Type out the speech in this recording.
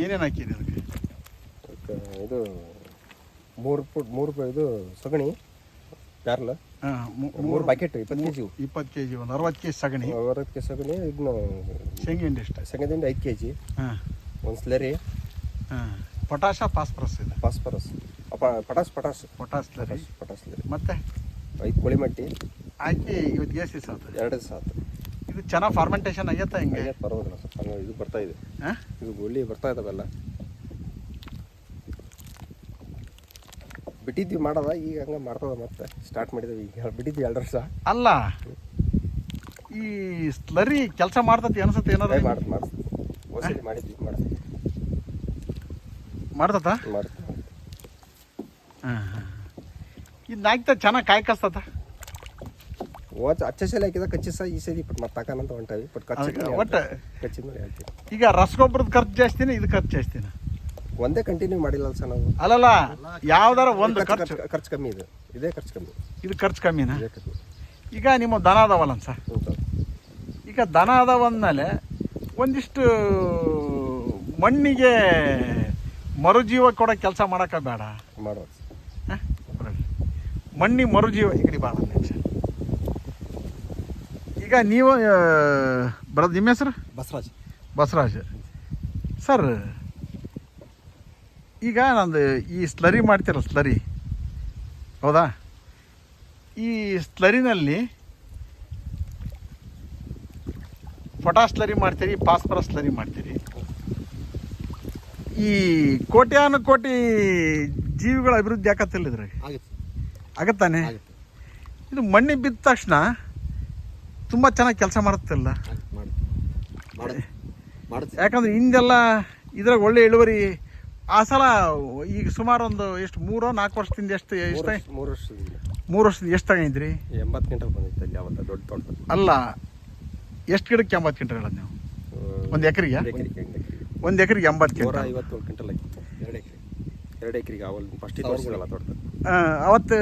ಏನೇನು ಹಾಕಿರಿ ಅದಕ್ಕೆ? ಅದಕ್ಕೆ ಇದು ಮೂರು ಫುಟ್ ಮೂರು ಇದು ಸಗಣಿ ಪ್ಯಾರ್ಲ. ಹಾಂ ಮೂರು ಬಕೆಟ್ ಇಪ್ಪತ್ತು ಕೆ ಜಿ ಇಪ್ಪತ್ತು ಕೆ ಜಿ ಒಂದು ಅರವತ್ತು ಕೆ ಜಿ ಸಗಣಿ. ಅರವತ್ತು ಕೆ ಸಗಣಿ ಇದನ್ನ ಶೇಂಗಿ ಇಷ್ಟ ಎಷ್ಟು? ಶೇಂಗದಿಂದ ಐದು ಕೆ ಜಿ ಹಾಂ. ಒಂದು ಸ್ಲರಿ. ಹಾಂ. ಪೊಟಾಶ ಫಾಸ್ಫರಸ್ ಇದೆ? ಫಾಸ್ಫರಸ್. ಅಪ್ಪ potash potash potash slurry. Potash slurry. ಮತ್ತೆ? ಐದು ಕೋಳಿ ಮಟ್ಟಿ. ಹಾಕಿ ಇವತ್ತು ಗ್ಯಾಸ್ ಸಾತು ಎರಡು ಸಾತು ಇದು ಚೆನ್ನಾಗಿ ಫಾರ್ಮೆಂಟೇಷನ್ ಆಗೈತೆ ಹಿಂಗೆ? ಪರವಾಗಿಲ್ಲ ಹಂಗೆ ಇದು ಬರ್ತಾ ಇದೆ. ಹಾಂ? ಇದು ಗುಳ್ಳಿ ಬರ್ತಾ ಇದಾವೆಲ್ಲ ಬಿಟ್ಟಿದ್ವಿ ಮಾಡದ ಈಗ ಹಂಗೆ ಮಾಡ್ತದ ಮತ್ತೆ. ಸ್ಟಾರ್ಟ್ ಮಾಡಿದ್ವಿ ಈಗ. ಬಿಟ್ಟಿದ್ವಿ ಎರಡು ವರ್ಷ ಅಲ್ಲ ಈ ಸ್ಲರಿ ಕೆಲಸ ಮಾಡ್ತತಿ ಅನ್ಸತ್ತೆ ಏನಾರ ಟ್ರೈ ಮಾಡ್ತೀವಿ ಮಾಡಿಸ್ತೀವಿ ಹೊಸಲಿ ಮಾಡಿದ್ವಿ ಮಾಡ್ತೀವಿ ಮಾಡ್ತತ ಮಾಡ್ತೀವಿ ಹಾಂ ಹಾಂ. ಇದು ನಾಯ್ತ ಚೆನ್ನಾಗಿ ಕಾಯಿ ಕಸ್ತತ ಓಚ್ ಹಚ್ಚ ಸಲ ಹಾಕಿದ ಕಚ್ಚಿ ಸಹ ಈ ಸರಿ ಪಟ್ ಮತ್ತೆ ತಾಕನಂತ ಹೊಂಟಾವಿ. ಬಟ್ ಕಚ್ಚಿ ಒಟ್ಟು ಕಚ್ಚಿದ ಮೇಲೆ ಹೇಳ್ತೀವಿ ಈಗ ರಸಗೊಬ್ಬರದ ಖರ್ಚು ಜಾಸ್ತಿನ ಇದು ಖರ್ಚು ಜಾಸ್ತಿನ ಒಂದೇ ಕಂಟಿನ್ಯೂ ಮಾಡಿಲ್ಲ ಸರ್ ನಾವು. ಅಲ್ಲಲ್ಲ ಯಾವ್ದಾರ ಒಂದು ಖರ್ಚು ಖರ್ಚು. ಕಮ್ಮಿ ಇದೆ. ಇದೇ ಖರ್ಚು ಕಮ್ಮಿ. ಇದು ಖರ್ಚು ಕಮ್ಮಿನ? ಇದೇ ಕಮ್ಮಿ ಈಗ ನಿಮ್ಮ ದನ ಅದಾವಲ್ಲ ಸರ್? ಈಗ ದನ ಅದಾವ ಅಂದಮೇಲೆ ಒಂದಿಷ್ಟು ಮಣ್ಣಿಗೆ ಮರುಜೀವ ಕೊಡೋ ಕೆಲಸ ಮಾಡೋಕೆ ಬೇಡ? ಮಾಡೋದು ಮಣ್ಣಿ ಮರುಜೀವ ಈ ಕಡೆ ಭಾಳ ಈಗ ನೀವು ಬರೋದು ನಿಮ್ಮ ಹೆಸರು? ಬಸರಾಜ್ ಬಸರಾಜ್ ಸರ್ ಈಗ ನಂದು ಈ ಸ್ಲರಿ ಮಾಡ್ತೀರ ಸ್ಲರಿ? ಹೌದಾ? ಈ ಸ್ಲರಿನಲ್ಲಿ ಪೊಟಾಸ್ ಸ್ಲರಿ ಮಾಡ್ತೀರಿ ಫಾಸ್ಫರಸ್ ಸ್ಲರಿ ಮಾಡ್ತೀರಿ. ಈ ಕೋಟ್ಯಾನು ಕೋಟಿ ಜೀವಿಗಳ ಅಭಿವೃದ್ಧಿ ಆಗತ್ತಿಲ್ಲ ಇದ್ರಾಗ ಆಗುತ್ತೆ. ಆಗತ್ತಾನೆ? ಆಗುತ್ತೆ. ಇದು ಮಣ್ಣಿ ಬಿದ್ದ ತಕ್ಷಣ ತುಂಬ ಚೆನ್ನಾಗಿ ಕೆಲಸ ಮಾಡುತ್ತಲ್ಲ ಮಾಡುತ್ತೆ ಮಾಡುತ್ತೆ ಮಾಡುತ್ತೆ ಯಾಕಂದ್ರೆ ಹಿಂದೆಲ್ಲ ಇದ್ರಾಗ ಒಳ್ಳೆ ಇಳುವರಿ ಆ ಸಲ ಈಗ ಸುಮಾರು ಒಂದು ಎಷ್ಟು ಮೂರೋ ನಾಲ್ಕು ವರ್ಷದಿಂದ ಎಷ್ಟು ಎಷ್ಟು ಮೂರು ವರ್ಷದಿಂದ. ಮೂರು ವರ್ಷದಿಂದ ಎಷ್ಟು ತಗೊಂಡಿದ್ರಿ ಎಂಬತ್ತು ಕ್ವಿಂಟಲ್ ಬಂದಿತ್ತು ಅಲ್ಲಿ ಅವತ್ತ ದೊಡ್ಡ ತೋಟ ಅಲ್ಲ ಎಷ್ಟು ಗಿಡಕ್ಕೆ ಎಂಬತ್ತು ಕ್ವಿಂಟಲ್ ಹೇಳೋದು ನೀವು? ಒಂದು ಎಕರೆಗೆ? ಒಂದು ಎಕರೆಗೆ ಎಂಬತ್ತು ಕ್ವಿಂಟಲ್ ಐವತ್ತೇಳು ಕ್ವಿಂಟಲ್ ಆಯ್ತು. ಎರಡು ಎಕರೆ. ಎರಡು ಎಕರೆಗೆ ಅವಲ್ ಫಸ್ಟ್ ಅವತ್ತು ಅವತ್ತು